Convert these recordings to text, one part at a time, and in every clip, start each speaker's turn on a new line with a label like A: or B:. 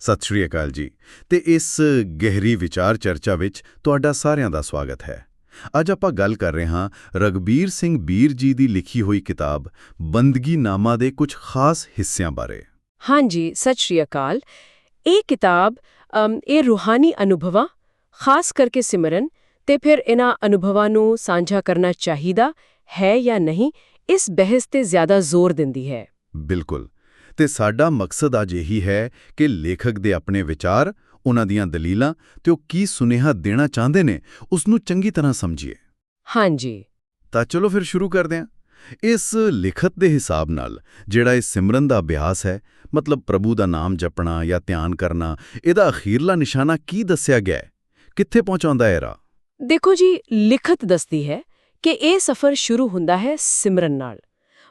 A: ਸਤਿ ਸ਼੍ਰੀ ਅਕਾਲ ਜੀ। ਤੇ ਇਸ ਗਹਿਰੀ ਵਿਚਾਰ ਚਰਚਾ ਵਿੱਚ ਤੁਹਾਡਾ ਸਾਰਿਆਂ ਦਾ ਸਵਾਗਤ ਹੈ। ਅੱਜ ਆਪਾਂ ਗੱਲ ਕਰ ਰਹੇ ਹਾਂ ਰਗਬੀਰ ਸਿੰਘ ਬੀਰ ਜੀ ਦੀ ਲਿਖੀ ਹੋਈ ਕਿਤਾਬ ਬੰਦਗੀ ਨਾਮਾ ਦੇ ਕੁਝ ਖਾਸ ਹਿੱਸਿਆਂ ਬਾਰੇ।
B: ਹਾਂਜੀ ਸਤਿ ਸ਼੍ਰੀ ਅਕਾਲ। ਇਹ ਕਿਤਾਬ ਇਹ ਰੂਹਾਨੀ ਅਨੁਭਵਾਂ ਖਾਸ ਕਰਕੇ ਸਿਮਰਨ ਤੇ ਫਿਰ ਇਹਨਾਂ ਅਨੁਭਵਾਂ ਨੂੰ ਸਾਂਝਾ ਕਰਨਾ ਚਾਹੀਦਾ ਹੈ ਜਾਂ ਨਹੀਂ ਇਸ ਬਹਿਸ ਤੇ ਜ਼ਿਆਦਾ ਜ਼ੋਰ ਦਿੰਦੀ ਹੈ।
A: ਬਿਲਕੁਲ। ਤੇ ਸਾਡਾ ਮਕਸਦ ਅੱਜ ਇਹੀ ਹੈ ਕਿ ਲੇਖਕ ਦੇ ਆਪਣੇ ਵਿਚਾਰ ਉਹਨਾਂ ਦੀਆਂ ਦਲੀਲਾਂ ਤੇ ਉਹ ਕੀ ਸੁਨੇਹਾ ਦੇਣਾ ਚਾਹੁੰਦੇ ਨੇ ਉਸ ਨੂੰ ਚੰਗੀ ਤਰ੍ਹਾਂ ਸਮਝੀਏ।
B: ਹਾਂਜੀ।
A: ਤਾਂ ਚਲੋ ਫਿਰ ਸ਼ੁਰੂ ਕਰਦੇ ਹਾਂ। ਇਸ ਲਿਖਤ ਦੇ ਹਿਸਾਬ ਨਾਲ ਜਿਹੜਾ ਇਹ ਸਿਮਰਨ ਦਾ ਅਭਿਆਸ ਹੈ ਮਤਲਬ ਪ੍ਰਭੂ ਦਾ ਨਾਮ ਜਪਣਾ ਜਾਂ ਧਿਆਨ ਕਰਨਾ ਇਹਦਾ ਅਖੀਰਲਾ ਨਿਸ਼ਾਨਾ ਕੀ ਦੱਸਿਆ ਗਿਆ ਕਿੱਥੇ ਪਹੁੰਚਾਉਂਦਾ ਹੈ ਰਾ
B: ਦੇਖੋ ਜੀ ਲਿਖਤ ਦੱਸਦੀ ਹੈ ਕਿ ਇਹ ਸਫ਼ਰ ਸ਼ੁਰੂ ਹੁੰਦਾ ਹੈ ਸਿਮਰਨ ਨਾਲ।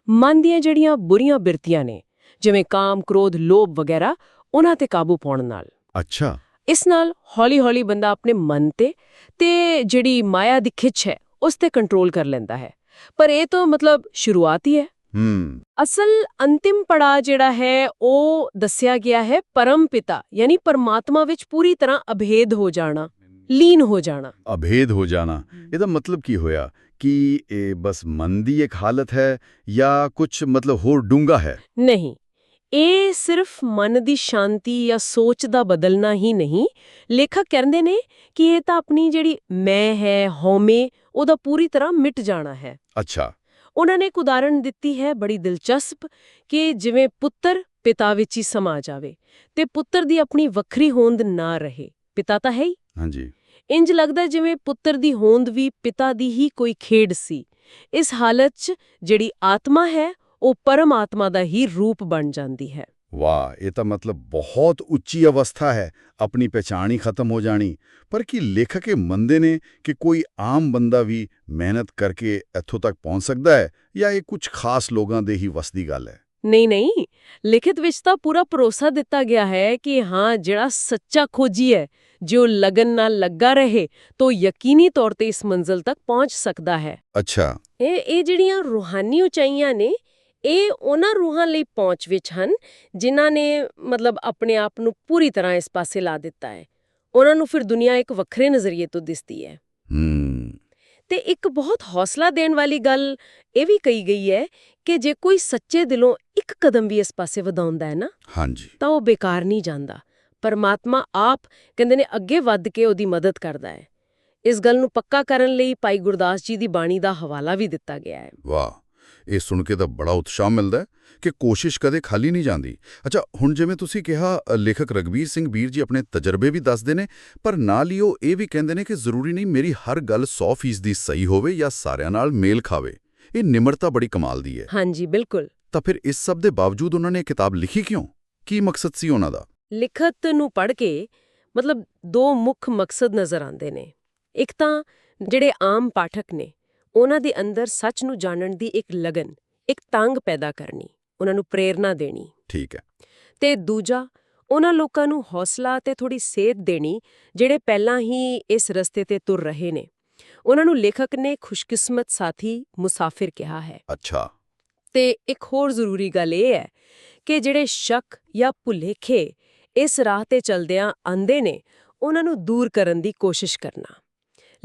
B: ਮਨ ਦੀਆਂ ਜਿਹੜੀਆਂ ਬੁਰੀਆਂ ਬਿਰਤੀਆਂ ਨੇ ਜਿਵੇਂ ਕਾਮ ਕ੍ਰੋਧ ਲੋਭ ਵਗੈਰਾ ਉਹਨਾਂ ਤੇ ਕਾਬੂ ਪਾਉਣ ਨਾਲ।
A: ਅੱਛਾ।
B: ਇਸ ਨਾਲ ਹੌਲੀ-ਹੌਲੀ ਬੰਦਾ ਆਪਣੇ ਮਨ ਤੇ ਤੇ ਜਿਹੜੀ ਮਾਇਆ ਦੀ ਖਿੱਚ ਹੈ ਉਸ ਤੇ ਕੰਟਰੋਲ ਕਰ ਲੈਂਦਾ ਹੈ। ਪਰ ਇਹ ਤਾਂ ਮਤਲਬ ਸ਼ੁਰੂਆਤ ਹੀ ਹੈ।
A: ਹੂੰ।
B: ਅਸਲ ਅੰਤਿਮ ਪੜਾ ਜਿਹੜਾ ਹੈ ਉਹ ਦੱਸਿਆ ਗਿਆ ਹੈ ਪਰਮ ਪਿਤਾ ਯਾਨੀ ਪਰਮਾਤਮਾ ਵਿੱਚ ਪੂਰੀ ਤਰ੍ਹਾਂ ਅਭੇਦ ਹੋ ਜਾਣਾ ਲੀਨ ਹੋ ਜਾਣਾ।
A: ਅਭੇਦ ਹੋ ਜਾਣਾ। ਇਹਦਾ ਮਤਲਬ ਕੀ ਹੋਇਆ? ਕਿ ਇਹ ਬਸ ਮਨ ਦੀ ਇੱਕ ਹਾਲਤ ਹੈ ਜਾਂ ਕੁਝ ਮਤਲਬ ਹੋਰ ਡੂੰਗਾ ਹੈ?
B: ਨਹੀਂ। ਇਹ ਸਿਰਫ ਮਨ ਦੀ ਸ਼ਾਂਤੀ ਜਾਂ ਸੋਚ ਦਾ ਬਦਲਣਾ ਹੀ ਨਹੀਂ। ਲੇਖਕ ਕਹਿੰਦੇ ਨੇ ਕਿ ਇਹ ਤਾਂ ਆਪਣੀ ਜਿਹੜੀ ਮੈਂ ਹੈ ਹਉਮੈ ਉਹਦਾ ਪੂਰੀ ਤਰ੍ਹਾਂ ਮਿਟ ਜਾਣਾ ਹੈ।
A: ਅੱਛਾ।
B: ਉਹਨਾਂ ਨੇ ਇੱਕ ਉਦਾਹਰਣ ਦਿੱਤੀ ਹੈ ਬੜੀ ਦਿਲਚਸਪ ਕਿ ਜਿਵੇਂ ਪੁੱਤਰ ਪਿਤਾ ਵਿੱਚ ਹੀ ਸਮਾ ਜਾਵੇ ਤੇ ਪੁੱਤਰ ਦੀ ਆਪਣੀ ਵੱਖਰੀ ਹੋਂਦ ਨਾ ਰਹੇ। ਪਿਤਾ ਤਾਂ ਹੈ ਹੀ।
A: ਹਾਂਜੀ।
B: ਇੰਜ ਲੱਗਦਾ ਜਿਵੇਂ ਪੁੱਤਰ ਦੀ ਹੋਂਦ ਵੀ ਪਿਤਾ ਦੀ ਹੀ ਕੋਈ ਖੇਡ ਸੀ। ਇਸ ਹਾਲਤ 'ਚ ਜਿਹੜੀ ਆਤਮਾ ਹੈ ਉਹ ਪਰਮਾਤਮਾ ਦਾ ਹੀ ਰੂਪ ਬਣ ਜਾਂਦੀ ਹੈ।
A: ਵਾਹ ਇਹ ਤਾਂ ਮਤਲਬ ਬਹੁਤ ਉੱਚੀ ਅਵਸਥਾ ਹੈ। ਆਪਣੀ ਪਛਾਣ ਹੀ ਖਤਮ ਹੋ ਜਾਣੀ। ਪਰ ਕੀ ਲੇਖਕ ਇਹ ਮੰਨਦੇ ਨੇ ਕਿ ਕੋਈ ਆਮ ਬੰਦਾ ਵੀ ਮਿਹਨਤ ਕਰਕੇ ਇੱਥੋਂ ਤੱਕ ਪਹੁੰਚ ਸਕਦਾ ਹੈ ਜਾਂ ਇਹ ਕੁਝ ਖਾਸ ਲੋਕਾਂ ਦੇ ਹੀ ਵਸ ਦੀ ਗੱਲ ਹੈ?
B: ਨਹੀਂ ਨਹੀਂ। ਲਿਖਤ ਵਿੱਚ ਤਾਂ ਪੂਰਾ ਭਰੋਸਾ ਦਿੱਤਾ ਗਿਆ ਹੈ ਕਿ ਹਾਂ ਜਿਹੜਾ ਸੱਚਾ ਖੋਜੀ ਹੈ ਜੋ ਲਗਨ ਨਾਲ ਲੱਗਾ ਰਹੇ ਤਾਂ ਯਕੀਨੀ ਤੌਰ ਤੇ ਇਸ ਮੰਜ਼ਲ ਤੱਕ ਪਹੁੰਚ ਸਕਦਾ ਹੈ।
A: ਅੱਛਾ।
B: ਇਹ ਇਹ ਜਿਹੜੀਆਂ ਰੂਹਾਨੀ ਉਚਾਈਆਂ ਨੇ ਇਹ ਉਹਨਾਂ ਰੂਹਾਂ ਲਈ ਪਹੁੰਚ ਵਿੱਚ ਹਨ ਜਿਨ੍ਹਾਂ ਨੇ ਮਤਲਬ ਆਪਣੇ ਆਪ ਨੂੰ ਪੂਰੀ ਤਰ੍ਹਾਂ ਇਸ ਪਾਸੇ ਲਾ ਦਿੱਤਾ ਹੈ। ਉਹਨਾਂ ਨੂੰ ਫਿਰ ਦੁਨੀਆ ਇੱਕ ਵੱਖਰੇ ਨਜ਼ਰੀਏ ਤੋਂ ਦਿਸਦੀ ਹੈ। ਤੇ ਇੱਕ ਬਹੁਤ ਹੌਸਲਾ ਦੇਣ ਵਾਲੀ ਗੱਲ ਇਹ ਵੀ ਕਹੀ ਗਈ ਹੈ ਕਿ ਜੇ ਕੋਈ ਸੱਚੇ ਦਿਲੋਂ ਇੱਕ ਕਦਮ ਵੀ ਇਸ ਪਾਸੇ ਵਧਾਉਂਦਾ ਹੈ ਨਾ
A: ਹਾਂਜੀ।
B: ਤਾਂ ਉਹ ਬੇਕਾਰ ਨਹੀਂ ਜਾਂਦਾ। ਪਰਮਾਤਮਾ ਆਪ ਕਹਿੰਦੇ ਨੇ ਅੱਗੇ ਵੱਧ ਕੇ ਉਹਦੀ ਮਦਦ ਕਰਦਾ ਹੈ। ਇਸ ਗੱਲ ਨੂੰ ਪੱਕਾ ਕਰਨ ਲਈ ਭਾਈ ਗੁਰਦਾਸ ਜੀ ਦੀ ਬਾਣੀ ਦਾ ਹਵਾਲਾ ਵੀ ਦਿੱਤਾ ਗਿਆ ਹੈ।
A: ਵਾਹ। ਇਹ ਸੁਣ ਕੇ ਤਾਂ ਬੜਾ ਉਤਸ਼ਾਹ ਮਿਲਦਾ ਹੈ ਕਿ ਕੋਸ਼ਿਸ਼ ਕਦੇ ਖਾਲੀ ਨਹੀਂ ਜਾਂਦੀ। ਅੱਛਾ ਹੁਣ ਜਿਵੇਂ ਤੁਸੀਂ ਕਿਹਾ ਲੇਖਕ ਰਗਵੀਰ ਸਿੰਘ ਬੀਰ ਜੀ ਆਪਣੇ ਤਜਰਬੇ ਵੀ ਦੱਸਦੇ ਨੇ ਪਰ ਨਾਲ ਹੀ ਉਹ ਇਹ ਵੀ ਕਹਿੰਦੇ ਨੇ ਕਿ ਜ਼ਰੂਰੀ ਨਹੀਂ ਮੇਰੀ ਹਰ ਗੱਲ 100% ਦੀ ਸਹੀ ਹੋਵੇ ਜਾਂ ਸਾਰਿਆਂ ਨਾਲ ਮੇਲ ਖਾਵੇ। ਇਹ ਨਿਮਰਤਾ ਬੜੀ ਕਮਾਲ ਦੀ ਹੈ।
B: ਹਾਂਜੀ ਬਿਲਕੁਲ।
A: ਤਾਂ ਫਿਰ ਇਸ ਸਭ ਦੇ ਬਾਵਜੂਦ ਉਹਨਾਂ ਨੇ ਕਿਤਾਬ ਲਿਖੀ ਕਿਉਂ? ਕੀ ਮਕਸਦ ਸੀ ਉਹਨਾਂ ਦਾ?
B: ਲਿਖਤ ਨੂੰ ਪੜ੍ਹ ਕੇ ਮਤਲਬ ਦੋ ਮੁੱਖ ਮਕਸਦ ਨਜ਼ਰ ਆਉਂਦੇ ਨੇ। ਇੱਕ ਤਾਂ ਜਿਹੜੇ ਆਮ ਪਾਠਕ ਨੇ ਉਹਨਾਂ ਦੇ ਅੰਦਰ ਸੱਚ ਨੂੰ ਜਾਣਨ ਦੀ ਇੱਕ ਲਗਨ ਇੱਕ ਤੰਗ ਪੈਦਾ ਕਰਨੀ ਉਹਨਾਂ ਨੂੰ ਪ੍ਰੇਰਣਾ ਦੇਣੀ।
A: ਠੀਕ ਹੈ।
B: ਤੇ ਦੂਜਾ ਉਹਨਾਂ ਲੋਕਾਂ ਨੂੰ ਹੌਸਲਾ ਤੇ ਥੋੜੀ ਸੇਧ ਦੇਣੀ ਜਿਹੜੇ ਪਹਿਲਾਂ ਹੀ ਇਸ ਰਸਤੇ ਤੇ ਤੁਰ ਰਹੇ ਨੇ। ਉਹਨਾਂ ਨੂੰ ਲੇਖਕ ਨੇ ਖੁਸ਼ਕਿਸਮਤ ਸਾਥੀ ਮੁਸਾਫਿਰ ਕਿਹਾ ਹੈ।
A: ਅੱਛਾ।
B: ਤੇ ਇੱਕ ਹੋਰ ਜ਼ਰੂਰੀ ਗੱਲ ਇਹ ਹੈ ਕਿ ਜਿਹੜੇ ਸ਼ੱਕ ਜਾਂ ਭੁਲੇਖੇ ਇਸ ਰਾਹ ਤੇ ਚਲਦਿਆਂ ਆਂਦੇ ਨੇ ਉਹਨਾਂ ਨੂੰ ਦੂਰ ਕਰਨ ਦੀ ਕੋਸ਼ਿਸ਼ ਕਰਨਾ।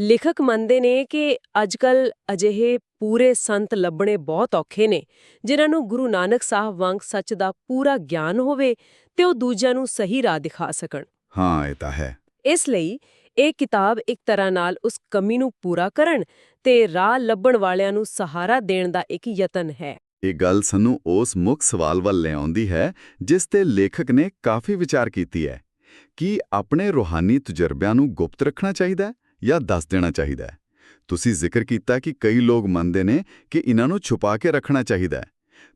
B: ਲੇਖਕ ਮੰਨਦੇ ਨੇ ਕਿ ਅੱਜਕੱਲ ਅਜਿਹੇ ਪੂਰੇ ਸੰਤ ਲੱਭਣੇ ਬਹੁਤ ਔਖੇ ਨੇ ਜਿਨ੍ਹਾਂ ਨੂੰ ਗੁਰੂ ਨਾਨਕ ਸਾਹਿਬ ਵਾਂਗ ਸੱਚ ਦਾ ਪੂਰਾ ਗਿਆਨ ਹੋਵੇ ਤੇ ਉਹ ਦੂਜਿਆਂ ਨੂੰ ਸਹੀ ਰਾਹ ਦਿਖਾ ਸਕਣ।
A: ਹਾਂ ਇਹ ਤਾਂ ਹੈ।
B: ਇਸ ਲਈ ਇਹ ਕਿਤਾਬ ਇੱਕ ਤਰ੍ਹਾਂ ਨਾਲ ਉਸ ਕਮੀ ਨੂੰ ਪੂਰਾ ਕਰਨ ਤੇ ਰਾਹ ਲੱਭਣ ਵਾਲਿਆਂ ਨੂੰ ਸਹਾਰਾ ਦੇਣ ਦਾ ਇੱਕ ਯਤਨ ਹੈ।
A: ਇਹ ਗੱਲ ਸਾਨੂੰ ਉਸ ਮੁੱਖ ਸਵਾਲ ਵੱਲ ਲੈ ਆਉਂਦੀ ਹੈ ਜਿਸ ਤੇ ਲੇਖਕ ਨੇ ਕਾਫੀ ਵਿਚਾਰ ਕੀਤੀ ਹੈ। ਕਿ ਆਪਣੇ ਰੂਹਾਨੀ ਤਜਰਬਿਆਂ ਨੂੰ ਗੁਪਤ ਰੱਖਣਾ ਚਾਹੀਦਾ ਹੈ? ਜਾਂ ਦੱਸ ਦੇਣਾ ਚਾਹੀਦਾ ਹੈ। ਤੁਸੀਂ ਜ਼ਿਕਰ ਕੀਤਾ ਕਿ ਕਈ ਲੋਕ ਮੰਨਦੇ ਨੇ ਕਿ ਇਹਨਾਂ ਨੂੰ ਛੁਪਾ ਕੇ ਰੱਖਣਾ ਚਾਹੀਦਾ ਹੈ।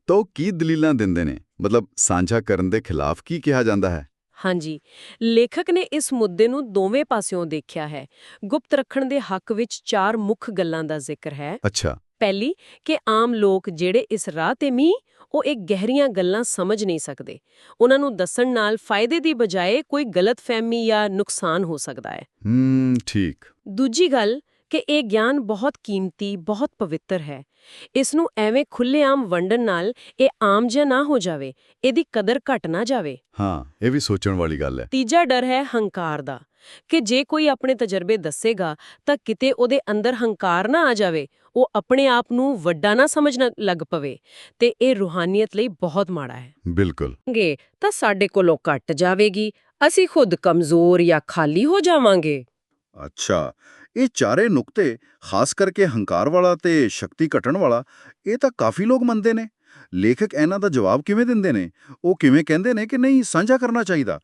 A: ਤਾਂ ਉਹ ਕੀ ਦਲੀਲਾਂ ਦਿੰਦੇ ਨੇ? ਮਤਲਬ ਸਾਂਝਾ ਕਰਨ ਦੇ ਖਿਲਾਫ ਕੀ ਕਿਹਾ ਜਾਂਦਾ ਹੈ?
B: ਹਾਂਜੀ। ਲੇਖਕ ਨੇ ਇਸ ਮੁੱਦੇ ਨੂੰ ਦੋਵੇਂ ਪਾਸਿਓਂ ਦੇਖਿਆ ਹੈ। ਗੁਪਤ ਰੱਖਣ ਦੇ ਹੱਕ ਵਿੱਚ ਚਾਰ ਮੁੱਖ ਗੱਲਾਂ ਦਾ ਜ਼ਿਕਰ ਹੈ।
A: ਅੱਛਾ।
B: ਪਹਿਲੀ ਕਿ ਆਮ ਲੋਕ ਜਿਹੜੇ ਇਸ ਰਾਹ ਤੇ ਮੀ ਉਹ ਇਹ ਗਹਿਰੀਆਂ ਗੱਲਾਂ ਸਮਝ ਨਹੀਂ ਸਕਦੇ। ਉਹਨਾਂ ਨੂੰ ਦੱਸਣ ਨਾਲ ਫਾਇਦੇ ਦੀ ਬਜਾਏ ਕੋਈ ਗਲਤਫਹਿਮੀ ਜਾਂ ਨੁਕਸਾਨ ਹੋ ਸਕਦਾ ਹੈ।
A: ਹੂੰ ਠੀਕ।
B: ਦੂਜੀ ਗੱਲ ਕਿ ਇਹ ਗਿਆਨ ਬਹੁਤ ਕੀਮਤੀ ਬਹੁਤ ਪਵਿੱਤਰ ਹੈ। ਇਸ ਨੂੰ ਐਵੇਂ ਖੁੱਲ੍ਹੇਆਮ ਵੰਡਣ ਨਾਲ ਇਹ ਆਮ ਜਿਹਾ ਨਾ ਹੋ ਜਾਵੇ ਇਹਦੀ ਕਦਰ ਘਟ ਨਾ ਜਾਵੇ।
C: ਹਾਂ ਇਹ ਵੀ ਸੋਚਣ ਵਾਲੀ ਗੱਲ ਹੈ।
B: ਤੀਜਾ ਡਰ ਹੈ ਹੰਕਾਰ ਦਾ। ਕਿ ਜੇ ਕੋਈ ਆਪਣੇ ਤਜਰਬੇ ਦੱਸੇਗਾ ਤਾਂ ਕਿਤੇ ਉਹਦੇ ਅੰਦਰ ਹੰਕਾਰ ਨਾ ਆ ਜਾਵੇ ਉਹ ਆਪਣੇ ਆਪ ਨੂੰ ਵੱਡਾ ਨਾ ਸਮਝਣ ਲੱਗ ਪਵੇ ਤੇ ਇਹ ਰੂਹਾਨੀਅਤ ਲਈ ਬਹੁਤ ਮਾੜਾ ਹੈ।
C: ਬਿਲਕੁਲ।
B: ਗੇ ਤਾਂ ਸਾਡੇ ਕੋਲੋਂ ਘਟ ਜਾਵੇਗੀ ਅਸੀਂ ਖੁਦ ਕਮਜ਼ੋਰ ਜਾਂ ਖਾਲੀ ਹੋ ਜਾਵਾਂਗੇ।
A: ਅੱਛਾ ਇਹ ਚਾਰੇ ਨੁਕਤੇ ਖਾਸ ਕਰਕੇ ਹੰਕਾਰ ਵਾਲਾ ਤੇ ਸ਼ਕਤੀ ਘਟਣ ਵਾਲਾ ਇਹ ਤਾਂ ਕਾਫੀ ਲੋਕ ਮੰਨਦੇ ਨੇ। ਲੇਖਕ ਇਹਨਾਂ ਦਾ ਜਵਾਬ ਕਿਵੇਂ ਦਿੰਦੇ ਨੇ? ਉਹ ਕਿਵੇਂ ਕਹਿੰਦੇ ਨੇ ਕਿ ਨਹੀਂ ਸਾਂਝਾ ਕਰਨਾ ਚਾਹੀਦਾ?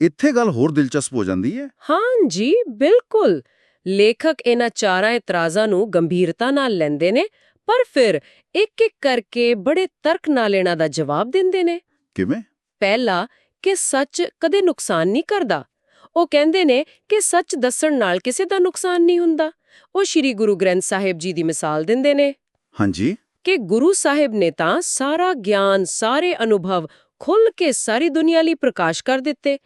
A: ਇੱਥੇ ਗੱਲ ਹੋਰ ਦਿਲਚਸਪ ਹੋ ਜਾਂਦੀ ਹੈ।
B: ਹਾਂ ਜੀ ਬਿਲਕੁਲ। ਲੇਖਕ ਇਹਨਾਂ ਚਾਰਾਂ ਇਤਰਾਜ਼ਾਂ ਨੂੰ ਗੰਭੀਰਤਾ ਨਾਲ ਲੈਂਦੇ ਨੇ ਪਰ ਫਿਰ ਇੱਕ-ਇੱਕ ਕਰਕੇ ਬੜੇ ਤਰਕ ਨਾਲ ਇਹਨਾਂ ਦਾ ਜਵਾਬ ਦਿੰਦੇ ਨੇ।
A: ਕਿਵੇਂ?
B: ਪਹਿਲਾ ਕਿ ਸੱਚ ਕਦੇ ਨੁਕਸਾਨ ਨਹੀਂ ਕਰਦਾ। ਉਹ ਕਹਿੰਦੇ ਨੇ ਕਿ ਸੱਚ ਦੱਸਣ ਨਾਲ ਕਿਸੇ ਦਾ ਨੁਕਸਾਨ ਨਹੀਂ ਹੁੰਦਾ। ਉਹ ਸ੍ਰੀ ਗੁਰੂ ਗ੍ਰੰਥ ਸਾਹਿਬ ਜੀ ਦੀ ਮਿਸਾਲ ਦਿੰਦੇ ਨੇ।
A: ਹਾਂਜੀ।
B: ਕਿ ਗੁਰੂ ਸਾਹਿਬ ਨੇ ਤਾਂ ਸਾਰਾ ਗਿਆਨ ਸਾਰੇ ਅਨੁਭਵ ਖੁੱਲ੍ਹ ਕੇ ਸਾਰੀ ਦੁਨੀਆ ਲਈ ਪ੍ਰਕਾਸ਼ ਕਰ ਦਿੱਤੇ।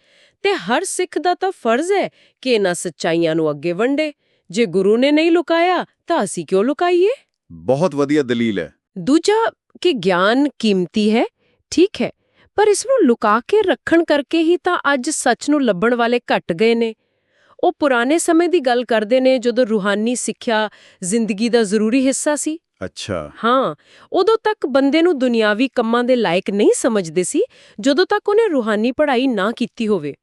B: ਤੇ ਹਰ ਸਿੱਖ ਦਾ ਤਾਂ ਫਰਜ਼ ਹੈ ਕਿ ਇਹਨਾਂ ਸੱਚਾਈਆਂ ਨੂੰ ਅੱਗੇ ਵੰਡੇ। ਜੇ ਗੁਰੂ ਨੇ ਨਹੀਂ ਲੁਕਾਇਆ ਤਾਂ ਅਸੀਂ ਕਿਉਂ ਲੁਕਾਈਏ?
A: ਬਹੁਤ ਵਧੀਆ ਦਲੀਲ ਹੈ।
B: ਦੂਜਾ ਕਿ ਗਿਆਨ ਕੀਮਤੀ ਹੈ ਠੀਕ ਹੈ ਪਰ ਇਸ ਨੂੰ ਲੁਕਾ ਕੇ ਰੱਖਣ ਕਰਕੇ ਹੀ ਤਾਂ ਅੱਜ ਸੱਚ ਨੂੰ ਲੱਭਣ ਵਾਲੇ ਘਟ ਗਏ ਨੇ। ਉਹ ਪੁਰਾਣੇ ਸਮੇਂ ਦੀ ਗੱਲ ਕਰਦੇ ਨੇ ਜਦੋਂ ਰੂਹਾਨੀ ਸਿੱਖਿਆ ਜ਼ਿੰਦਗੀ ਦਾ ਜ਼ਰੂਰੀ ਹਿੱਸਾ ਸੀ।
A: ਅੱਛਾ।
B: ਹਾਂ ਉਦੋਂ ਤੱਕ ਬੰਦੇ ਨੂੰ ਦੁਨਿਆਵੀ ਕੰਮਾਂ ਦੇ ਲਾਇਕ ਨਹੀਂ ਸਮਝਦੇ ਸੀ ਜਦੋਂ ਤੱਕ ਉਹਨੇ ਰੂਹਾਨੀ ਪੜ੍ਹਾਈ ਨਾ ਕੀਤੀ ਹੋਵੇ।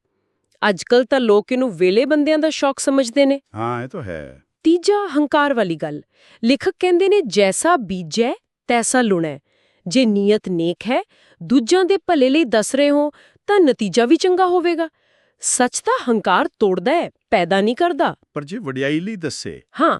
B: ਅੱਜਕੱਲ ਤਾਂ ਲੋਕ ਇਹਨੂੰ ਵੇਲੇ ਬੰਦਿਆਂ ਦਾ ਸ਼ੌਕ ਸਮਝਦੇ ਨੇ।
A: ਹਾਂ ਇਹ ਤਾਂ ਹੈ।
B: ਤੀਜਾ ਹੰਕਾਰ ਵਾਲੀ ਗੱਲ ਲੇਖਕ ਕਹਿੰਦੇ ਨੇ ਜੈਸਾ ਬੀਜੈ ਤੈਸਾ ਲੁਣੈ। ਜੇ ਨੀਅਤ ਨੇਕ ਹੈ ਦੂਜਿਆਂ ਦੇ ਭਲੇ ਲਈ ਦੱਸ ਰਹੇ ਹੋ ਤਾਂ ਨਤੀਜਾ ਵੀ ਚੰਗਾ ਹੋਵੇਗਾ। ਸੱਚ ਤਾਂ ਹੰਕਾਰ ਤੋੜਦਾ ਹੈ ਪੈਦਾ ਨਹੀਂ ਕਰਦਾ।
A: ਪਰ ਜੇ ਵਡਿਆਈ ਲਈ ਦੱਸੇ।
B: ਹਾਂ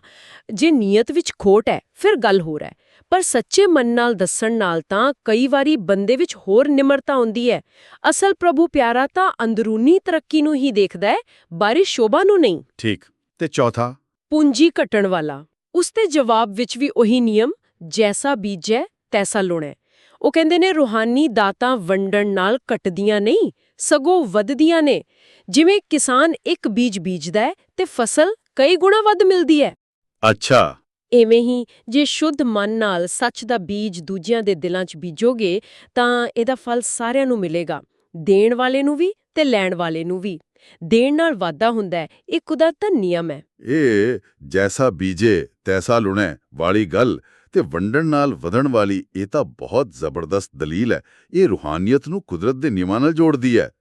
B: ਜੇ ਨੀਅਤ ਵਿੱਚ ਖੋਟ ਹੈ ਫਿਰ ਗੱਲ ਹੋਰ ਹੈ। ਪਰ ਸੱਚੇ ਮਨ ਨਾਲ ਦੱਸਣ ਨਾਲ ਤਾਂ ਕਈ ਵਾਰੀ ਬੰਦੇ ਵਿੱਚ ਹੋਰ ਨਿਮਰਤਾ ਆਉਂਦੀ ਹੈ। ਅਸਲ ਪ੍ਰਭੂ ਪਿਆਰਾ ਤਾਂ ਅੰਦਰੂਨੀ ਤਰੱਕੀ ਨੂੰ ਹੀ ਦੇਖਦਾ ਹੈ ਬਾਹਰੀ ਸ਼ੋਭਾ ਨੂੰ ਨਹੀਂ।
A: ਠੀਕ ਤੇ ਚੌਥਾ?
B: ਪੂੰਜੀ ਕੱਟਣ ਵਾਲਾ। ਉਸ ਤੇ ਜਵਾਬ ਵਿੱਚ ਵੀ ਉਹੀ ਨਿਯਮ ਜੈਸਾ ਬੀਜੈ ਤੈਸਾ ਲੁਣੈ। ਉਹ ਕਹਿੰਦੇ ਨੇ ਰੂਹਾਨੀ ਦਾਤਾਂ ਵੰਡਣ ਨਾਲ ਕੱਟਦੀਆਂ ਨਹੀਂ ਸਗੋਂ ਵੱਧਦੀਆਂ ਨੇ। ਜਿਵੇਂ ਕਿਸਾਨ ਇੱਕ ਬੀਜ ਬੀਜਦਾ ਹੈ ਤੇ ਫਸਲ ਕਈ ਗੁਣਾ ਵੱਧ ਮਿਲਦੀ ਹੈ।
A: ਅੱਛਾ।
B: ਐਵੇਂ ਹੀ ਜੇ ਸ਼ੁੱਧ ਮਨ ਨਾਲ ਸੱਚ ਦਾ ਬੀਜ ਦੂਜਿਆਂ ਦੇ ਦਿਲਾਂ 'ਚ ਬੀਜੋਗੇ ਤਾਂ ਇਹਦਾ ਫਲ ਸਾਰਿਆਂ ਨੂੰ ਮਿਲੇਗਾ ਦੇਣ ਵਾਲੇ ਨੂੰ ਵੀ ਤੇ ਲੈਣ ਵਾਲੇ ਨੂੰ ਵੀ। ਦੇਣ ਨਾਲ ਵਾਧਾ ਹੁੰਦਾ ਹੈ ਇਹ ਕੁਦਰਤ ਦਾ ਨਿਯਮ ਹੈ
A: ਇਹ ਜੈਸਾ ਬੀਜੇ ਤੈਸਾ ਲੁਣੈ ਵਾਲੀ ਗੱਲ। ਤੇ ਵੰਡਣ ਨਾਲ ਵਧਣ ਵਾਲੀ ਇਹ ਤਾਂ ਬਹੁਤ ਜ਼ਬਰਦਸਤ ਦਲੀਲ ਹੈ। ਇਹ ਰੂਹਾਨੀਅਤ ਨੂੰ ਕੁਦਰਤ ਦੇ ਨਿਯਮਾਂ ਨਾਲ ਜੋੜਦੀ ਹੈ।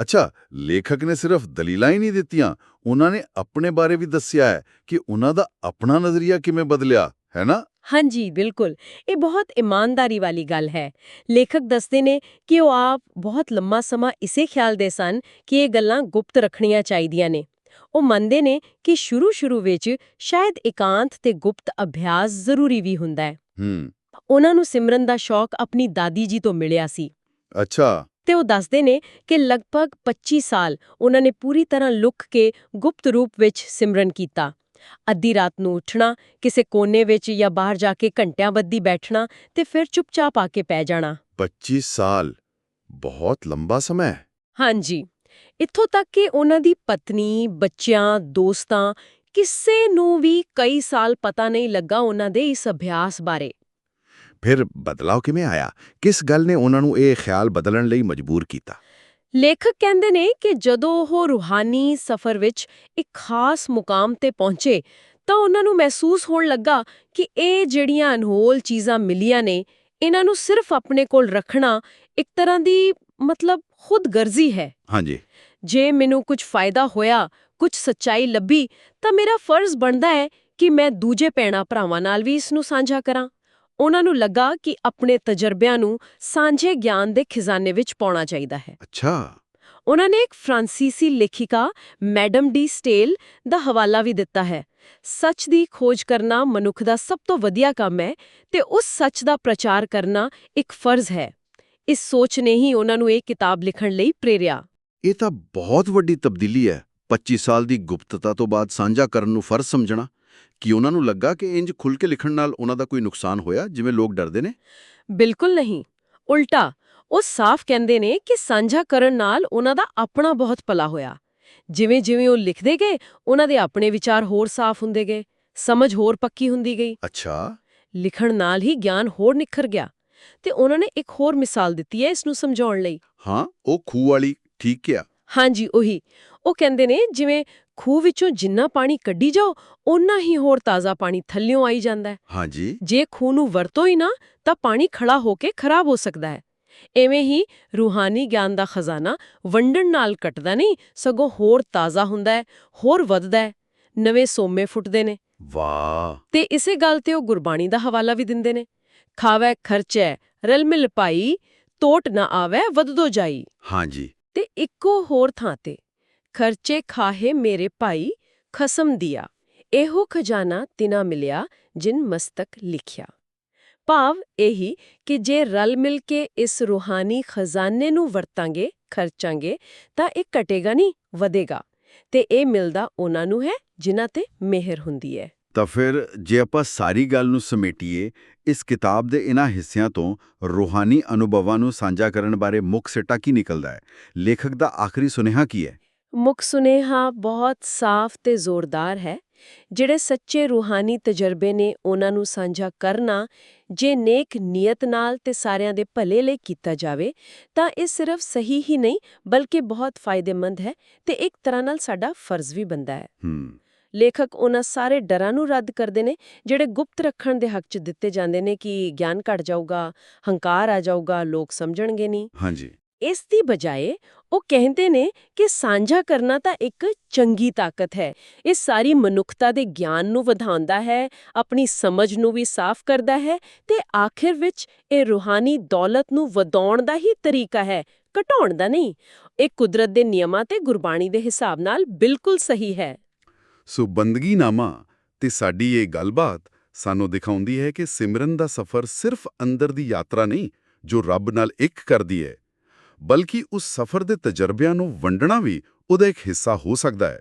A: ਅੱਛਾ, ਲੇਖਕ ਨੇ ਸਿਰਫ ਦਲੀਲਾਂ ਹੀ ਨਹੀਂ ਦਿੱਤੀਆਂ, ਉਹਨਾਂ ਨੇ ਆਪਣੇ ਬਾਰੇ ਵੀ ਦੱਸਿਆ ਹੈ ਕਿ ਉਹਨਾਂ ਦਾ ਆਪਣਾ ਨਜ਼ਰੀਆ ਕਿਵੇਂ ਬਦਲਿਆ, ਹੈ ਨਾ?
B: ਹਾਂਜੀ, ਬਿਲਕੁਲ। ਇਹ ਬਹੁਤ ਇਮਾਨਦਾਰੀ ਵਾਲੀ ਗੱਲ ਹੈ। ਲੇਖਕ ਦੱਸਦੇ ਨੇ ਕਿ ਉਹ ਆਪ ਬਹੁਤ ਲੰਮਾ ਸਮਾਂ ਇਸੇ ਖਿਆਲ ਦੇ ਸਨ ਕਿ ਇਹ ਗੱਲਾਂ ਗੁਪਤ ਰੱਖਣੀਆਂ ਚਾਹੀਦੀਆਂ ਨੇ। ਉਹ ਮੰਨਦੇ ਨੇ ਕਿ ਸ਼ੁਰੂ-ਸ਼ੁਰੂ ਵਿੱਚ ਸ਼ਾਇਦ ਇਕਾਂਤ ਤੇ ਗੁਪਤ ਅਭਿਆਸ ਜ਼ਰੂਰੀ ਵੀ ਹੁੰਦਾ ਹੈ।
A: ਹੂੰ।
B: ਉਹਨਾਂ ਨੂੰ ਸਿਮਰਨ ਦਾ ਸ਼ੌਕ ਆਪਣੀ ਦਾਦੀ ਜੀ ਤੋਂ ਮਿਲਿਆ ਸੀ।
A: ਅੱਛਾ।
B: ਤੇ ਉਹ ਦੱਸਦੇ ਨੇ ਕਿ ਲਗਭਗ 25 ਸਾਲ ਉਹਨਾਂ ਨੇ ਪੂਰੀ ਤਰ੍ਹਾਂ ਲੁਕ ਕੇ ਗੁਪਤ ਰੂਪ ਵਿੱਚ ਸਿਮਰਨ ਕੀਤਾ। ਅੱਧੀ ਰਾਤ ਨੂੰ ਉੱਠਣਾ ਕਿਸੇ ਕੋਨੇ ਵਿੱਚ ਜਾਂ ਬਾਹਰ ਜਾ ਕੇ ਘੰਟਿਆਂ ਬੱਧੀ ਬੈਠਣਾ ਤੇ ਫਿਰ ਚੁੱਪਚਾਪ ਆ ਕੇ ਪੈ ਜਾਣਾ।
A: 25 ਸਾਲ। ਬਹੁਤ ਲੰਬਾ ਸਮਾਂ ਹੈ।
B: ਹਾਂਜੀ। ਇੱਥੋਂ ਤੱਕ ਕਿ ਉਹਨਾਂ ਦੀ ਪਤਨੀ ਬੱਚਿਆਂ ਦੋਸਤਾਂ ਕਿਸੇ ਨੂੰ ਵੀ ਕਈ ਸਾਲ ਪਤਾ ਨਹੀਂ ਲੱਗਾ ਉਹਨਾਂ ਦੇ ਇਸ ਅਭਿਆਸ ਬਾਰੇ।
A: ਫਿਰ ਬਦਲਾਅ ਕਿਵੇਂ ਆਇਆ? ਕਿਸ ਗੱਲ ਨੇ ਉਹਨਾਂ ਨੂੰ ਇਹ ਖਿਆਲ ਬਦਲਣ ਲਈ ਮਜਬੂਰ ਕੀਤਾ?
B: ਲੇਖਕ ਕਹਿੰਦੇ ਨੇ ਕਿ ਜਦੋਂ ਉਹ ਰੂਹਾਨੀ ਸਫ਼ਰ ਵਿੱਚ ਇੱਕ ਖਾਸ ਮੁਕਾਮ ਤੇ ਪਹੁੰਚੇ ਤਾਂ ਉਹਨਾਂ ਨੂੰ ਮਹਿਸੂਸ ਹੋਣ ਲੱਗਾ ਕਿ ਇਹ ਜਿਹੜੀਆਂ ਅਨਹੋਲ ਚੀਜ਼ਾਂ ਮਿਲੀਆਂ ਨੇ ਇਹਨਾਂ ਨੂੰ ਸਿਰਫ ਆਪਣੇ ਕੋਲ ਰੱਖਣਾ ਇੱਕ ਤਰ੍ਹਾਂ ਦੀ ਮਤਲਬ ਖੁਦਗਰਜ਼ੀ ਹੈ।
A: ਹਾਂਜੀ।
B: ਜੇ ਮੈਨੂੰ ਕੁਝ ਫਾਇਦਾ ਹੋਇਆ ਕੁਝ ਸੱਚਾਈ ਲੱਭੀ ਤਾਂ ਮੇਰਾ ਫਰਜ਼ ਬਣਦਾ ਹੈ ਕਿ ਮੈਂ ਦੂਜੇ ਪੈਣਾ ਭਰਾਵਾਂ ਨਾਲ ਵੀ ਇਸ ਨੂੰ ਸਾਂਝਾ ਕਰਾਂ। ਉਹਨਾਂ ਨੂੰ ਲੱਗਾ ਕਿ ਆਪਣੇ ਤਜਰਬਿਆਂ ਨੂੰ ਸਾਂਝੇ ਗਿਆਨ ਦੇ ਖਜ਼ਾਨੇ ਵਿੱਚ ਪਾਉਣਾ ਚਾਹੀਦਾ ਹੈ।
A: ਅੱਛਾ।
B: ਉਹਨਾਂ ਨੇ ਇੱਕ ਫ੍ਰਾਂਸੀਸੀ ਲੇਖਿਕਾ ਮੈਡਮ ਡੀ ਸਟੇਲ ਦਾ ਹਵਾਲਾ ਵੀ ਦਿੱਤਾ ਹੈ। ਸੱਚ ਦੀ ਖੋਜ ਕਰਨਾ ਮਨੁੱਖ ਦਾ ਸਭ ਤੋਂ ਵਧੀਆ ਕੰਮ ਹੈ ਤੇ ਉਸ ਸੱਚ ਦਾ ਪ੍ਰਚਾਰ ਕਰਨਾ ਇੱਕ ਫਰਜ਼ ਹੈ। ਇਸ ਸੋਚ ਨੇ ਹੀ ਉਹਨਾਂ ਨੂੰ ਇਹ ਕਿਤਾਬ ਲਿਖਣ ਲਈ ਪ੍ਰੇਰਿਆ।
A: ਇਹ ਤਾਂ ਬਹੁਤ ਵੱਡੀ ਤਬਦੀਲੀ ਹੈ। 25 ਸਾਲ ਦੀ ਗੁਪਤਤਾ ਤੋਂ ਬਾਅਦ ਸਾਂਝਾ ਕਰਨ ਨੂੰ ਫਰਜ਼ ਸਮਝਣਾ। ਕਿ ਉਹਨਾਂ ਨੂੰ ਲੱਗਾ ਕਿ ਇੰਜ ਖੁੱਲ ਕੇ ਲਿਖਣ ਨਾਲ ਉਹਨਾਂ ਦਾ ਕੋਈ ਨੁਕਸਾਨ ਹੋਇਆ ਜਿਵੇਂ ਲੋਕ ਡਰਦੇ ਨੇ?
B: ਬਿਲਕੁਲ ਨਹੀਂ। ਉਲਟਾ ਉਹ ਸਾਫ਼ ਕਹਿੰਦੇ ਨੇ ਕਿ ਸਾਂਝਾ ਕਰਨ ਨਾਲ ਉਹਨਾਂ ਦਾ ਆਪਣਾ ਬਹੁਤ ਭਲਾ ਹੋਇਆ। ਜਿਵੇਂ ਜਿਵੇਂ ਉਹ ਲਿਖਦੇ ਗਏ ਉਹਨਾਂ ਦੇ ਆਪਣੇ ਵਿਚਾਰ ਹੋਰ ਸਾਫ਼ ਹੁੰਦੇ ਗਏ ਸਮਝ ਹੋਰ ਪੱਕੀ ਹੁੰਦੀ ਗਈ।
A: ਅੱਛਾ।
B: ਲਿਖਣ ਨਾਲ ਹੀ ਗਿਆਨ ਹੋਰ ਨਿਖਰ ਗਿਆ। ਤੇ ਉਹਨਾਂ ਨੇ ਇੱਕ ਹੋਰ ਮਿਸਾਲ ਦਿੱਤੀ ਹੈ ਇਸ ਨੂੰ ਸਮਝਾਉਣ ਲਈ।
A: ਹਾਂ ਉਹ ਖੂਹ ਵਾਲੀ ਠੀਕ ਆ
B: ਹਾਂਜੀ ਉਹੀ। ਉਹ ਕਹਿੰਦੇ ਨੇ ਜਿਵੇਂ ਖੂਹ ਵਿੱਚੋਂ ਜਿੰਨਾ ਪਾਣੀ ਕੱਢੀ ਜਾਓ ਓਨਾ ਹੀ ਹੋਰ ਤਾਜ਼ਾ ਪਾਣੀ ਥੱਲਿਓਂ ਆਈ ਜਾਂਦਾ ਹੈ।
A: ਹਾਂਜੀ।
B: ਜੇ ਖੂਹ ਨੂੰ ਵਰਤੋ ਹੀ ਨਾ ਤਾਂ ਪਾਣੀ ਖੜਾ ਹੋ ਕੇ ਖਰਾਬ ਹੋ ਸਕਦਾ ਹੈ। ਐਵੇਂ ਹੀ ਰੂਹਾਨੀ ਗਿਆਨ ਦਾ ਖਜ਼ਾਨਾ ਵੰਡਣ ਨਾਲ ਘਟਦਾ ਨਹੀਂ ਸਗੋਂ ਹੋਰ ਤਾਜ਼ਾ ਹੁੰਦਾ ਹੈ ਹੋਰ ਵੱਧਦਾ ਹੈ। ਨਵੇਂ ਸੋਮੇ ਫੁੱਟਦੇ ਨੇ।
A: ਵਾਹ।
B: ਤੇ ਇਸੇ ਗੱਲ ਤੇ ਉਹ ਗੁਰਬਾਣੀ ਦਾ ਹਵਾਲਾ ਵੀ ਦਿੰਦੇ ਨੇ। ਖਾਵੈ ਖਰਚੈ ਰਲ ਮਿਲ ਪਾਈ ਟੋਟ ਨਾ ਆਵੈ ਵਧਦੋ ਜਾਈ।
A: ਹਾਂਜੀ।
B: ਤੇ ਇੱਕੋ ਹੋਰ ਥਾਂ ਤੇ ਖਰਚੇ ਖਾਹੇ ਮੇਰੇ ਭਾਈ ਖਸਮ ਦਿਆ। ਇਹੋ ਖਜ਼ਾਨਾ ਤਿਨਾ ਮਿਲਿਆ ਜਿਨ ਮਸਤਕ ਲਿਖਿਆ। ਭਾਵ ਇਹੀ ਕਿ ਜੇ ਰਲ ਮਿਲ ਕੇ ਇਸ ਰੂਹਾਨੀ ਖਜ਼ਾਨੇ ਨੂੰ ਵਰਤਾਂਗੇ, ਖਰਚਾਂਗੇ, ਤਾਂ ਇਹ ਘਟੇਗਾ ਨਹੀਂ ਵਧੇਗਾ। ਤੇ ਇਹ ਮਿਲਦਾ ਉਹਨਾਂ ਨੂੰ ਹੈ ਜਿਨ੍ਹਾਂ ਤੇ ਮਿਹਰ ਹੁੰਦੀ ਹੈ।
C: ਤਾਂ ਫਿਰ ਜੇ ਆਪਾਂ ਸਾਰੀ ਗੱਲ ਨੂੰ ਸਮੇਟੀਏ ਇਸ ਕਿਤਾਬ ਦੇ ਇਹਨਾਂ ਹਿੱਸਿਆਂ ਤੋਂ ਰੂਹਾਨੀ ਅਨੁਭਵਾਂ ਨੂੰ ਸਾਂਝਾ ਕਰਨ ਬਾਰੇ ਮੁੱਖ ਸਿੱਟਾ ਕੀ ਨਿਕਲਦਾ ਹੈ? ਲੇਖਕ ਦਾ ਆਖਰੀ ਸੁਨੇਹਾ ਕੀ ਹੈ?
B: ਮੁੱਖ ਸੁਨੇਹਾ ਬਹੁਤ ਸਾਫ਼ ਤੇ ਜ਼ੋਰਦਾਰ ਹੈ ਜਿਹੜੇ ਸੱਚੇ ਰੂਹਾਨੀ ਤਜਰਬੇ ਨੇ ਉਹਨਾਂ ਨੂੰ ਸਾਂਝਾ ਕਰਨਾ ਜੇ ਨੇਕ ਨੀਅਤ ਨਾਲ ਤੇ ਸਾਰਿਆਂ ਦੇ ਭਲੇ ਲਈ ਕੀਤਾ ਜਾਵੇ ਤਾਂ ਇਹ ਸਿਰਫ ਸਹੀ ਹੀ ਨਹੀਂ ਬਲਕਿ ਬਹੁਤ ਫਾਇਦੇਮੰਦ ਹੈ ਤੇ ਇੱਕ ਤਰ੍ਹਾਂ ਨਾਲ ਸਾਡਾ ਫਰਜ਼ ਵੀ ਬਣਦਾ ਹੈ।
C: ਹੂੰ।
B: ਲੇਖਕ ਉਹਨਾਂ ਸਾਰੇ ਡਰਾਂ ਨੂੰ ਰੱਦ ਕਰਦੇ ਨੇ ਜਿਹੜੇ ਗੁਪਤ ਰੱਖਣ ਦੇ ਹੱਕ 'ਚ ਦਿੱਤੇ ਜਾਂਦੇ ਨੇ ਕਿ ਗਿਆਨ ਘਟ ਜਾਊਗਾ ਹੰਕਾਰ ਆ ਜਾਊਗਾ ਲੋਕ ਸਮਝਣਗੇ ਨਹੀਂ।
C: ਹਾਂਜੀ।
B: ਇਸ ਦੀ ਬਜਾਏ ਉਹ ਕਹਿੰਦੇ ਨੇ ਕਿ ਸਾਂਝਾ ਕਰਨਾ ਤਾਂ ਇੱਕ ਚੰਗੀ ਤਾਕਤ ਹੈ। ਇਹ ਸਾਰੀ ਮਨੁੱਖਤਾ ਦੇ ਗਿਆਨ ਨੂੰ ਵਧਾਉਂਦਾ ਹੈ ਆਪਣੀ ਸਮਝ ਨੂੰ ਵੀ ਸਾਫ਼ ਕਰਦਾ ਹੈ ਤੇ ਆਖਿਰ ਵਿੱਚ ਇਹ ਰੂਹਾਨੀ ਦੌਲਤ ਨੂੰ ਵਧਾਉਣ ਦਾ ਹੀ ਤਰੀਕਾ ਹੈ ਘਟਾਉਣ ਦਾ ਨਹੀਂ। ਇਹ ਕੁਦਰਤ ਦੇ ਨਿਯਮਾਂ ਤੇ ਗੁਰਬਾਣੀ ਦੇ ਹਿਸਾਬ ਨਾਲ ਬਿਲਕੁਲ ਸਹੀ ਹੈ।
A: ਸੋ ਬੰਦਗੀਨਾਮਾ ਤੇ ਸਾਡੀ ਇਹ ਗੱਲਬਾਤ ਸਾਨੂੰ ਦਿਖਾਉਂਦੀ ਹੈ ਕਿ ਸਿਮਰਨ ਦਾ ਸਫ਼ਰ ਸਿਰਫ ਅੰਦਰ ਦੀ ਯਾਤਰਾ ਨਹੀਂ ਜੋ ਰੱਬ ਨਾਲ ਇੱਕ ਕਰਦੀ ਹੈ ਬਲਕਿ ਉਸ ਸਫ਼ਰ ਦੇ ਤਜਰਬਿਆਂ ਨੂੰ ਵੰਡਣਾ ਵੀ ਉਹਦਾ ਇੱਕ ਹਿੱਸਾ ਹੋ ਸਕਦਾ ਹੈ।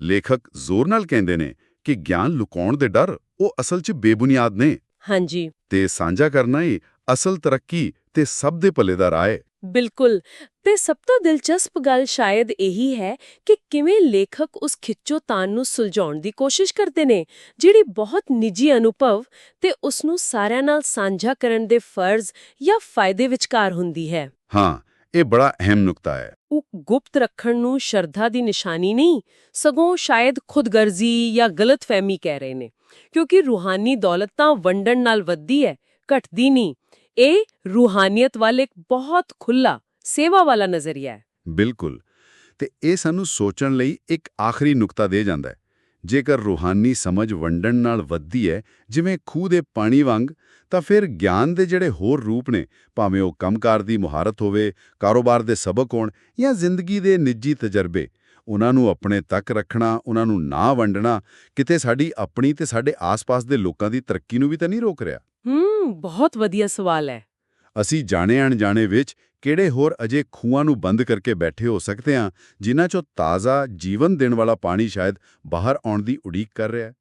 A: ਲੇਖਕ ਜ਼ੋਰ ਨਾਲ ਕਹਿੰਦੇ ਨੇ ਕਿ ਗਿਆਨ ਲੁਕਾਉਣ ਦੇ ਡਰ ਉਹ ਅਸਲ 'ਚ ਬੇਬੁਨਿਆਦ ਨੇ।
B: ਹਾਂਜੀ।
A: ਤੇ ਸਾਂਝਾ ਕਰਨਾ ਹੀ ਅਸਲ ਤਰੱਕੀ ਤੇ ਸਭ ਦੇ ਭਲੇ ਦਾ ਰਾਹ ਹੈ।
B: ਬਿਲਕੁਲ। ਤੇ ਸਭ ਤੋਂ ਦਿਲਚਸਪ ਗੱਲ ਸ਼ਾਇਦ ਇਹੀ ਹੈ ਕਿ ਕਿਵੇਂ ਲੇਖਕ ਉਸ ਖਿੱਚੋਤਾਣ ਨੂੰ ਸੁਲਝਾਉਣ ਦੀ ਕੋਸ਼ਿਸ਼ ਕਰਦੇ ਨੇ ਜਿਹੜੀ ਬਹੁਤ ਨਿੱਜੀ ਅਨੁਭਵ ਤੇ ਉਸ ਨੂੰ ਸਾਰਿਆਂ ਨਾਲ ਸਾਂਝਾ ਕਰਨ ਦੇ ਫਰਜ਼ ਜਾਂ ਫਾਇਦੇ ਵਿਚਕਾਰ ਹੁੰਦੀ ਹੈ।
A: ਹਾਂ ਇਹ ਬੜਾ ਅਹਿਮ ਨੁਕਤਾ ਹੈ।
B: ਉਹ ਗੁਪਤ ਰੱਖਣ ਨੂੰ ਸ਼ਰਧਾ ਦੀ ਨਿਸ਼ਾਨੀ ਨਹੀਂ ਸਗੋਂ ਸ਼ਾਇਦ ਖੁਦਗਰਜ਼ੀ ਜਾਂ ਗਲਤਫਹਿਮੀ ਕਹਿ ਰਹੇ ਨੇ ਕਿਉਂਕਿ ਰੂਹਾਨੀ ਦੌਲਤ ਤਾਂ ਵੰਡਣ ਨਾਲ ਵੱਧਦੀ ਹੈ ਘਟਦੀ ਨਹੀਂ। ਇਹ ਰੂਹਾਨੀਅਤ ਵੱਲ ਇੱਕ ਬਹੁਤ ਖੁੱਲਾ ਸੇਵਾ ਵਾਲਾ ਨਜ਼ਰੀਆ ਹੈ।
A: ਬਿਲਕੁਲ। ਤੇ ਇਹ ਸਾਨੂੰ ਸੋਚਣ ਲਈ ਇੱਕ ਆਖਰੀ ਨੁਕਤਾ ਦੇ ਜਾਂਦਾ ਹੈ। ਜੇਕਰ ਰੂਹਾਨੀ ਸਮਝ ਵੰਡਣ ਨਾਲ ਵੱਧਦੀ ਹੈ, ਜਿਵੇਂ ਖੂਹ ਦੇ ਪਾਣੀ ਵਾਂਗ, ਤਾਂ ਫਿਰ ਗਿਆਨ ਦੇ ਜਿਹੜੇ ਹੋਰ ਰੂਪ ਨੇ, ਭਾਵੇਂ ਉਹ ਕੰਮਕਾਰ ਦੀ ਮੁਹਾਰਤ ਹੋਵੇ, ਕਾਰੋਬਾਰ ਦੇ ਸਬਕ ਹੋਣ ਜਾਂ ਜ਼ਿੰਦਗੀ ਦੇ ਨਿੱਜੀ ਤਜਰਬੇ, ਉਹਨਾਂ ਨੂੰ ਆਪਣੇ ਤੱਕ ਰੱਖਣਾ, ਉਹਨਾਂ ਨੂੰ ਨਾ ਵੰਡਣਾ, ਕਿਤੇ ਸਾਡੀ ਆਪਣੀ ਤੇ ਸਾਡੇ ਆਸ-ਪਾਸ ਦੇ ਲੋਕਾਂ ਦੀ ਤਰੱਕੀ ਨੂੰ ਵੀ ਤਾਂ ਨਹੀਂ ਰੋਕ ਰਿਹਾ।
B: ਹੂੰ, ਬਹੁਤ ਵਧੀਆ ਸਵਾਲ ਹੈ।
A: ਅਸੀਂ ਜਾਣੇ ਅਣਜਾਣੇ ਵਿੱਚ ਕਿਹੜੇ ਹੋਰ ਅਜੇ ਖੂਹਾਂ ਨੂੰ ਬੰਦ ਕਰਕੇ ਬੈਠੇ ਹੋ ਸਕਦੇ ਹਾਂ, ਜਿਨ੍ਹਾਂ ਚੋਂ ਤਾਜ਼ਾ ਜੀਵਨ ਦੇਣ ਵਾਲਾ ਪਾਣੀ ਸ਼ਾਇਦ ਬਾਹਰ ਆਉਣ ਦੀ ਉਡੀਕ ਕਰ ਰਿਹਾ ਹੈ?